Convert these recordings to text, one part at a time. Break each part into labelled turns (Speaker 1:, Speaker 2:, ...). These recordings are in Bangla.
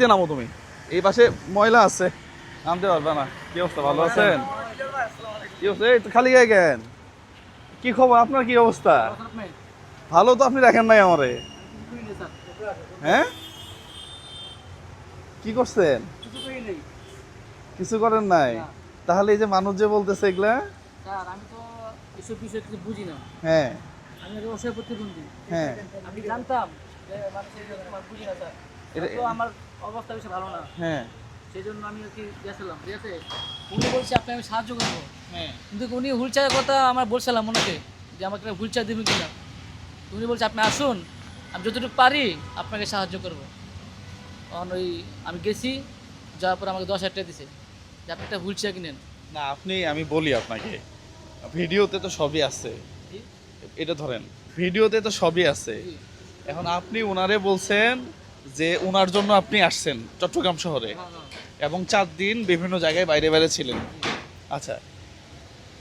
Speaker 1: যে নামো তুমি। এই পাশে ময়লা আছে। নামতে পারবে না। কি অবস্থা? ভালো আছেন? কি অবস্থা? এই তো খালি গায়ে কেন কি খবর? আপনার কি অবস্থা? ভালো তো আপনি রাখেন নাই আমারে। হ্যাঁ? কি করছেন? কিছু করেন নাই? তাহলে এই যে মানুষ যে বলতেছে এগুলা?
Speaker 2: আমি তো এসব বিষয়ে কিছু বুঝি না।
Speaker 1: হ্যাঁ।
Speaker 2: আমি একটা প্রতিবন্ধী
Speaker 1: হ্যাঁ।
Speaker 2: আমি জানতাম যে মানুষের বুঝি না স্যার। আমার অবস্থা বেশি ভালো না।
Speaker 1: হ্যাঁ।
Speaker 2: সেই জন্য আমি আর কি গেছিলাম ঠিক আছে? উনি বলছে আপনি আমি সাহায্য করব।
Speaker 1: হ্যাঁ।
Speaker 2: কিন্তু উনি হুইল চেয়ারের কথা আমার বলছিলাম ওনাকে যে আমাকে হুইল চেয়ার দেবেন কিনা। উনি বলছে আপনি আসুন আমি যতটুকু পারি আপনাকে সাহায্য করব। তখন ওই আমি গেছি যাওয়ার পর আমাকে দশ হাজার টাকা দিছে যে আপনি একটা হুইল চেয়ার কিনেন।
Speaker 1: না আপনি আমি বলি আপনাকে ভিডিওতে তো সবই আছে। এটা ধরেন ভিডিওতে তো সবই আছে। এখন আপনি ওনারে বলছেন যে ওনার জন্য আপনি আসছেন চট্টগ্রাম শহরে। এবং চার দিন বিভিন্ন জায়গায় বাইরে বাইরে ছিলেন। আচ্ছা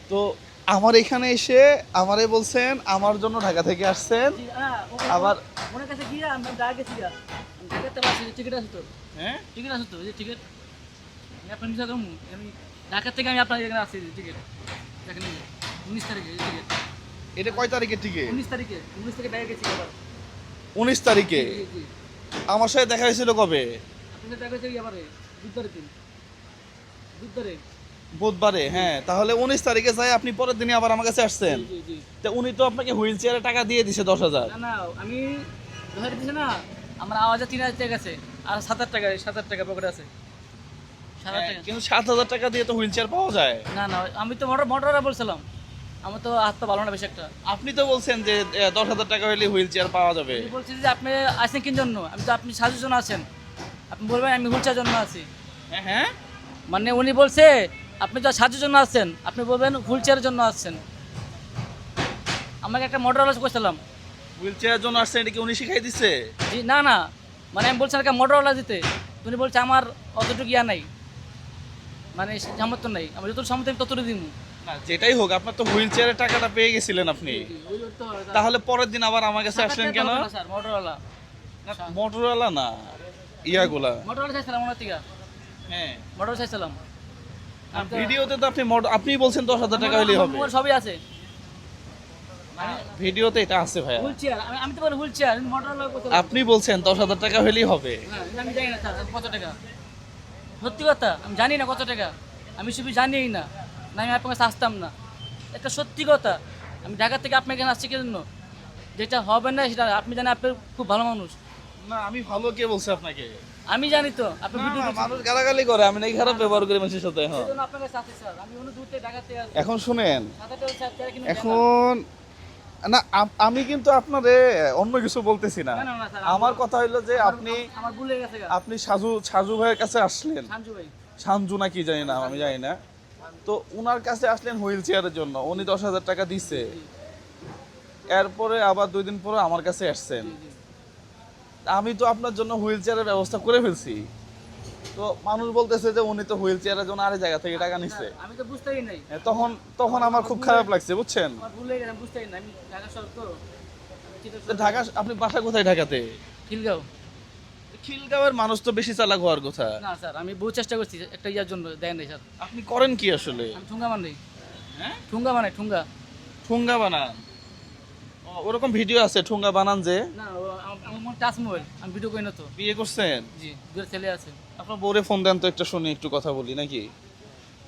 Speaker 1: তো আমার এখানে এসে আমারে বলছেন আমার জন্য ঢাকা থেকে আসছেন। আবার-
Speaker 2: ওনার কাছে গিয়ে আমি ডাক গেছি টিকিট আছে তো।
Speaker 1: হ্যাঁ?
Speaker 2: টিকিট আছে তো টিকিট দেবো আমি ঢাকা থেকে আমি আপনার এখানে আসছি টিকিট দেখেন উনিশ তারিখে টিকিট
Speaker 1: এটা কয় তারিখের টিকিট
Speaker 2: উনিশ তারিখে উনিশ তারিখে ব্যাগে গেছি আবার।
Speaker 1: উনিশ তারিখে? আমার সাথে দেখা হয়েছিল কবে?
Speaker 2: বুধবারে।
Speaker 1: হ্যাঁ তাহলে উনিশ তারিখে যাই আপনি পরের দিনে আবার আমার কাছে আসছেন। তা উনি তো আপনাকে হুইল চেয়ারে টাকা দিয়ে দিছে দশ হাজার।
Speaker 2: না আমি দিছে না আমার আওয়াজে তিন হাজার টাকা আছে আর সাত হাজার টাকা সাত হাজার টাকা পকেটে আছে। সাত হাজার টাকা।
Speaker 1: কিন্তু সাত হাজার টাকা দিয়ে তো হুইল চেয়ার পাওয়া যায়।
Speaker 2: না না আমি তো মোটর মোটরা বলছিলাম। আমার তো হাত তো ভালো না বেশি একটা।
Speaker 1: আপনি তো বলছেন যে দশ হাজার টাকা হলে হুইল চেয়ার পাওয়া যাবে।
Speaker 2: বলছি যে আপনি আসেন কিন জন্য? আমি তো আপনি জন্য আছেন। আপনি বলবেন আমি হুলচার জন্য আছি।
Speaker 1: হ্যাঁ হ্যাঁ।
Speaker 2: মানে উনি বলছে আপনি তো সাহায্যের জন্য আসছেন আপনি বলবেন হুইল চেয়ারের জন্য আসছেন আমাকে একটা মোটর আলাদা করছিলাম।
Speaker 1: হুইল চেয়ারের জন্য আসছেন এটা কি উনি শিখাই দিচ্ছে
Speaker 2: জি না না। মানে আমি বলছিলাম একটা মোটরওয়ালা দিতে। উনি বলছে আমার অতটুকু ইয়া নাই। মানে সামর্থ্য নাই। আমি যতটুকু সামর্থ্য আমি ততটুকু দিব
Speaker 1: না যেটাই হোক আপনার তো হুইল চেয়ারের টাকাটা পেয়ে গেছিলেন আপনি। তাহলে পরের দিন আবার আমার কাছে আসলেন কেন?
Speaker 2: মোটরওয়ালা
Speaker 1: মোটরওয়ালা না ইয়াগুলা।
Speaker 2: মোটরওয়ালা চাইছিলাম ওনার থেকে।
Speaker 1: হ্যাঁ।
Speaker 2: মোটর চাইছিলাম।
Speaker 1: ভিডিওতে তো আপনি আপনি বলছেন দশ হাজার টাকা হলেই হবে।
Speaker 2: সবই আছে।
Speaker 1: ভিডিওতে এটা আছে
Speaker 2: চেয়ার আমি তো বলি হুইল চেয়ার মোটরওয়ালা
Speaker 1: আপনি বলছেন দশ হাজার টাকা হলেই হবে।
Speaker 2: আমি জানি না স্যার কত টাকা। সত্যি কথা আমি জানি না কত টাকা। আমি শুধু জানিই না। না আমি আপনার কাছে আসতাম না। এটা সত্যি কথা। আমি ঢাকা থেকে আপনার এখানে আসছি কেন? যেটা হবে না সেটা আপনি জানেন আপনি খুব ভালো মানুষ।
Speaker 1: না আমি ভালো কে বলছি আপনাকে?
Speaker 2: আমি জানি তো আপনি।
Speaker 1: মানুষ গালাগালি করে আমি নাকি খারাপ ব্যবহার করি মানুষের সাথে হ্যাঁ।
Speaker 2: কাছে
Speaker 1: এখন শুনেন। এখন না আমি কিন্তু আপনারে অন্য কিছু বলতেছি না। আমার কথা হইল যে আপনি আপনি সাজু সাজু ভাইয়ের কাছে আসলেন।
Speaker 2: সাঞ্জু ভাই।
Speaker 1: সানজু না কি জানি না আমি জানি না। তো উনার কাছে আসলেন হুইল চেয়ারের জন্য। উনি দশ হাজার টাকা দিছে। এরপরে আবার দুই দিন পরে আমার কাছে আসছেন। আমি তো আপনার জন্য হুইল চেয়ারের ব্যবস্থা করে ফেলছি। তো মানুষ বলতেছে যে উনি তো হুইল চেয়ারের জন্য আরে জায়গা থেকে টাকা নিচ্ছে
Speaker 2: আমি তো বুঝতেই নাই।
Speaker 1: হ্যাঁ, তখন তখন আমার খুব খারাপ লাগছে বুঝছেন?
Speaker 2: ঢাকা
Speaker 1: আপনি বাসা কোথায় ঢাকাতে?
Speaker 2: খিলগাঁও।
Speaker 1: খিলগাঁওয়ের মানুষ তো বেশি চালাক হওয়ার কথা।
Speaker 2: না স্যার আমি বহু চেষ্টা করছি একটা ইয়ার জন্য দেন নাই স্যার।
Speaker 1: আপনি করেন কি আসলে?
Speaker 2: আমি ঠুঙ্গা বানাই।
Speaker 1: হ্যাঁ?
Speaker 2: ঠুঙ্গা বানাই ঠুঙ্গা।
Speaker 1: ঠুঙ্গা বানান। ও, ওরকম ভিডিও আছে ঠুঙ্গা বানান যে?
Speaker 2: না ও আমার মনে টাচ মোবাইল আমি ভিডিও করি না তো।
Speaker 1: বিয়ে করছেন?
Speaker 2: জি দুটো ছেলে আছে।
Speaker 1: আপনার বউরে ফোন দেন তো একটা শুনি একটু কথা বলি নাকি?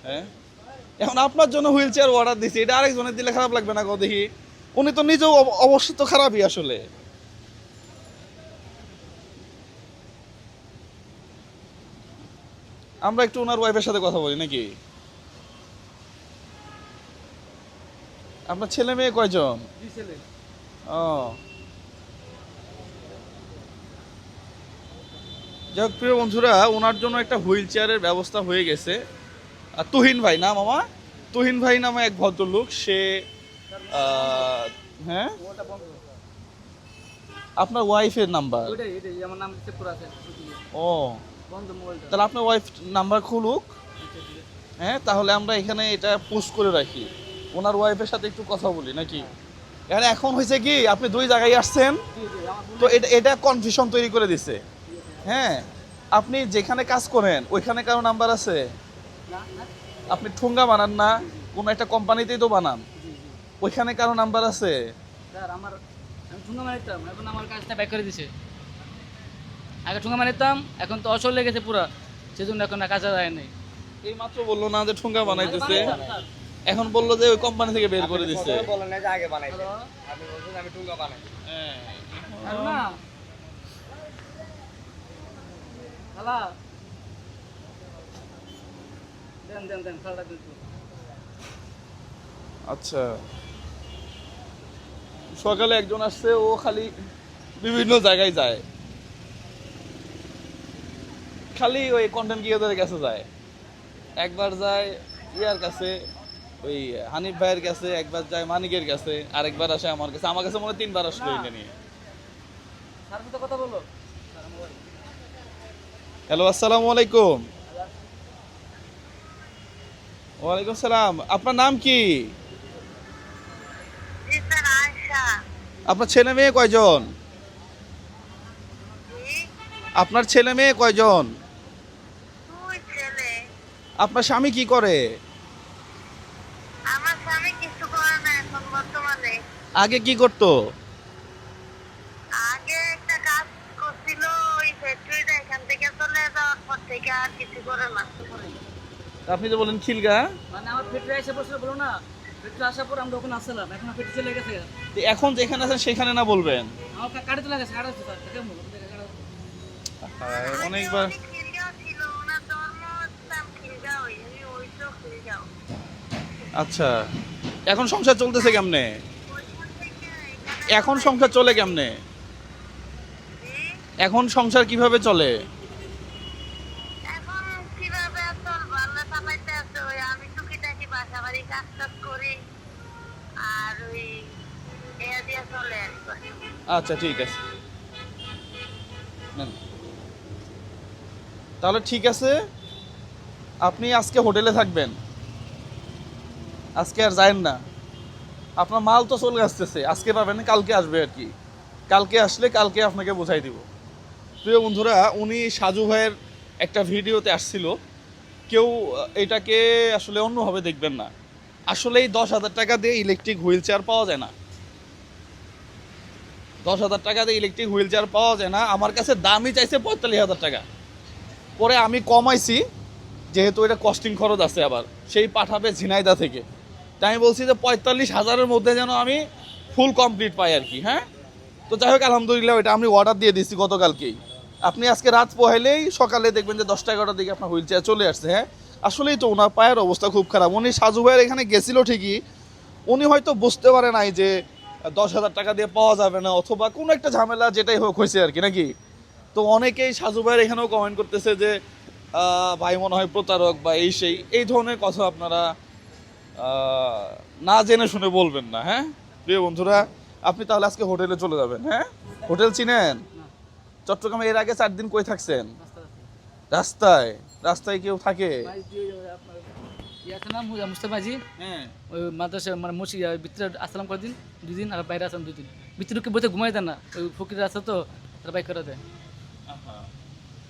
Speaker 1: হ্যাঁ? এখন আপনার জন্য হুইল চেয়ার অর্ডার দিছি এটা আরেকজনের দিলে খারাপ লাগবে না গো দেখি। উনি তো নিজেও অব- অবশ্য তো খারাপই আসলে। আমরা একটু ওনার ওয়াইফের সাথে কথা বলি নাকি? আপনার ছেলে মেয়ে কয়জন? ও। যাই হোক প্রিয় বন্ধুরা ওনার জন্য একটা হুইল চেয়ারের ব্যবস্থা হয়ে গেছে। আর তুহিন ভাই না মামা? তুহিন ভাই নামে এক ভদ্রলোক সে হ্যাঁ? আপনার ওয়াইফের নাম্বার ও। তাহলে আপনার ওয়াইফ নাম্বার খুলুক। হ্যাঁ তাহলে আমরা এখানে এটা পোস্ট করে রাখি। ওনার ওয়াইফের সাথে একটু কথা বলি নাকি? এখানে এখন হয়েছে কি আপনি দুই জায়গায় আসছেন। তো এটা এটা কনফিউশন তৈরি করে দিছে। হ্যাঁ আপনি যেখানে কাজ করেন ওইখানে কারও নাম্বার আছে? আপনি ঠুঙ্গা বানান না কোনো একটা কোম্পানিতেই তো বানান। ওইখানে কারও নাম্বার আছে?
Speaker 2: স্যার আমার ঠুঙ্গা এখন আমার কাজটা ব্যাক করে দিছে। আগে ঠুঙ্গা মারিতাম এখন তো অসল লেগেছে পুরো। সেজন্য এখন আর কাজে যায় নাই।
Speaker 1: এই মাত্র বলল না যে ঠুঙ্গা বানাইতেছে। এখন বলল যে ওই কোম্পানি থেকে বের করে দিছে।
Speaker 3: বলেন না যে আগে বলছেন আমি টুঙ্গা বানাই।
Speaker 1: হ্যাঁ।
Speaker 2: না। খালা। দেন দেন দেন খালাটা দেন
Speaker 1: আচ্ছা। সকালে একজন আসছে ও খালি বিভিন্ন জায়গায় যায়। খালি ওই কন্টেন্ট ক্রিয়েটরের কাছে যায়। একবার যায় ইয়ার কাছে ওই হানিফ ভাইয়ের কাছে একবার যায় মানিকের কাছে আরেকবার আসে আমার কাছে। আমার কাছে মনে হয় তিনবার আসলো এটা নিয়ে।
Speaker 2: কথা বলো
Speaker 1: হ্যালো আসসালামু আলাইকুম। ওয়ালাইকুম সালাম। আপনার নাম কি?
Speaker 4: জি স্যার আয়শা।
Speaker 1: আপনার ছেলে মেয়ে কয়জন? আপনার ছেলে মেয়ে কয়জন? আপনার স্বামী কি করে?
Speaker 4: আমার স্বামী কিছু করে না এখন বর্তমানে।
Speaker 1: আগে কি করতো?
Speaker 4: আগে একটা কাজ করছিল ওই ফ্যাক্টরিটা এখান থেকে চলে যাওয়ার পর থেকে আর কিছু করে না।
Speaker 1: আপনি তো বলেন খিলগা
Speaker 2: মানে আমার ফেটে এসে বসে বলো না ফেটে আসার পর আমরা ওখানে আসলাম এখন ফেটে চলে গেছে।
Speaker 1: এখন যেখানে আছেন সেখানে না বলবেন?
Speaker 2: আমার কাটে চলে গেছে কাটা
Speaker 1: অনেকবার
Speaker 4: উনি খিলগাঁও ছিল ওনার জন্ম ইসলাম খিলগাঁওই আমি ওই তো খিলগাঁও
Speaker 1: আচ্ছা এখন সংসার চলতেছে কেমনে?
Speaker 4: এখানে
Speaker 1: সংসার চলে কেমনে? এখন সংসার কীভাবে চলে? আচ্ছা ঠিক আছে। তাহলে ঠিক আছে আপনি আজকে হোটেলে থাকবেন। আজকে আর যায়েন না। আপনার মাল তো চলে আসতেছে, আজকে পাবেন, কালকে আসবে আর কি। কালকে আসলে কালকে আপনাকে বোঝাই দিব। প্রিয় বন্ধুরা, উনি সাজু ভাইয়ের একটা ভিডিওতে আসছিল। কেউ এটাকে আসলে অন্যভাবে দেখবেন না। আসলে এই দশ হাজার টাকা দিয়ে ইলেকট্রিক হুইল চেয়ার পাওয়া যায় না। দশ হাজার টাকা দিয়ে ইলেকট্রিক হুইল চেয়ার পাওয়া যায় না। আমার কাছে দামই চাইছে পঁয়তাল্লিশ হাজার টাকা। পরে আমি কমাইছি, যেহেতু এটা কস্টিং খরচ আছে আবার। সেই পাঠাবে ঝিনাইদা থেকে। তাই আমি বলছি যে পঁয়তাল্লিশ হাজারের মধ্যে যেন আমি ফুল কমপ্লিট পাই আর কি হ্যাঁ? তো যাই হোক, আলহামদুলিল্লাহ এটা আমি অর্ডার দিয়ে দিচ্ছি গতকালকেই। আপনি আজকে রাত পোহাইলেই সকালে দেখবেন যে দশটা এগারোটার দিকে আপনার হুইল চেয়ার চলে আসছে হ্যাঁ? আসলেই তো ওনার পায়ের অবস্থা খুব খারাপ। উনি সাজু ভাইয়ের এখানে গেছিল ঠিকই, উনি হয়তো বুঝতে পারে নাই যে দশ হাজার টাকা দিয়ে পাওয়া যাবে না, অথবা কোনো একটা ঝামেলা যেটাই হোক হয়েছে আর কি, নাকি? তো অনেকেই সাজু ভাইয়ের এখানেও কমেন্ট করতেছে যে ভাই মনে হয় প্রতারক বা এই সেই, এই ধরনের কথা আপনারা না জেনে শুনে বলবেন না হ্যাঁ প্রিয় বন্ধুরা আপনি তাহলে আজকে হোটেলে চলে যাবেন হ্যাঁ হোটেল চিনেন চট্টগ্রামে এর আগে চার দিন কই থাকছেন
Speaker 2: রাস্তা রাস্তা
Speaker 1: রাস্তায় রাস্তায় কেউ থাকে
Speaker 2: ইয়ে
Speaker 1: হ্যাঁ
Speaker 2: ওই মাদ্রাসা মানে আসলাম করে দিন দুই দিন আর বাইরে আসলাম দুই দিন ভিতরে ঢুকে বসে ঘুমাই না ফকির তো তারা বাইক করে দেয়।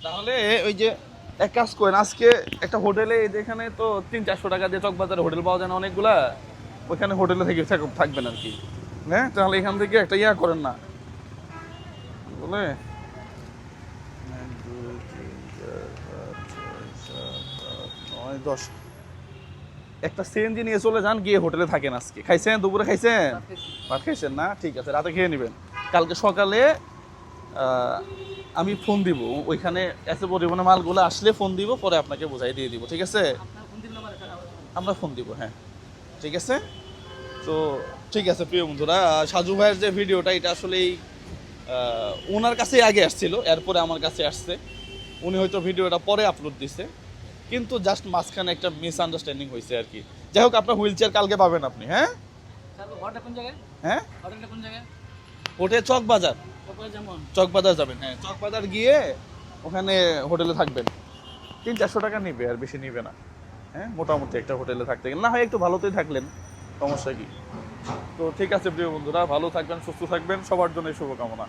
Speaker 1: তাহলে ওই যে এক কাজ করেন আজকে একটা হোটেলে যেখানে তো তিন চারশো টাকা দিয়ে চকবাজারে হোটেল পাওয়া যায় না অনেকগুলা ওইখানে হোটেলে থেকে থাকবেন আর কি। হ্যাঁ? তাহলে এখান থেকে একটা ইয়া করেন না। বলে? নয়, দশ। একটা সিএনজি নিয়ে চলে যান গিয়ে হোটেলে থাকেন আজকে। খাইছেন? দুপুরে খাইছেন? ভাত খাইছেন না? ঠিক আছে রাতে খেয়ে নেবেন। কালকে সকালে আহ, আমি ফোন দিব। ওইখানে এত পরিবহনে মালগুলো আসলে ফোন দিব পরে আপনাকে বোঝাই দিয়ে দিব ঠিক আছে? আমরা ফোন দিব হ্যাঁ। ঠিক আছে? তো ঠিক আছে প্রিয় বন্ধুরা সাজু ভাইয়ের যে ভিডিওটা এটা আসলেই ওনার কাছেই আগে আসছিল এরপরে আমার কাছে আসছে। উনি হয়তো ভিডিওটা পরে আপলোড দিছে কিন্তু জাস্ট মাঝখানে একটা মিসআন্ডারস্ট্যান্ডিং হয়েছে আর কি। যাই হোক আপনার হুইল চেয়ার কালকে পাবেন আপনি হ্যাঁ?
Speaker 2: হোটেল কোন জায়গায়?
Speaker 1: হ্যাঁ?
Speaker 2: হোটেলটা কোন জায়গায়?
Speaker 1: ওঠে চক বাজার।
Speaker 2: চক বাজার
Speaker 1: চকবাজার যাবেন। হ্যাঁ চক বাজার গিয়ে ওখানে হোটেলে থাকবেন। তিন চারশো টাকা নিবে আর বেশি নিবে না। হ্যাঁ মোটামুটি একটা হোটেলে থাকতে গেলে। না হয় একটু ভালোতেই থাকলেন সমস্যা কি? তো ঠিক আছে প্রিয় বন্ধুরা ভালো থাকবেন সুস্থ থাকবেন সবার জন্য শুভকামনা।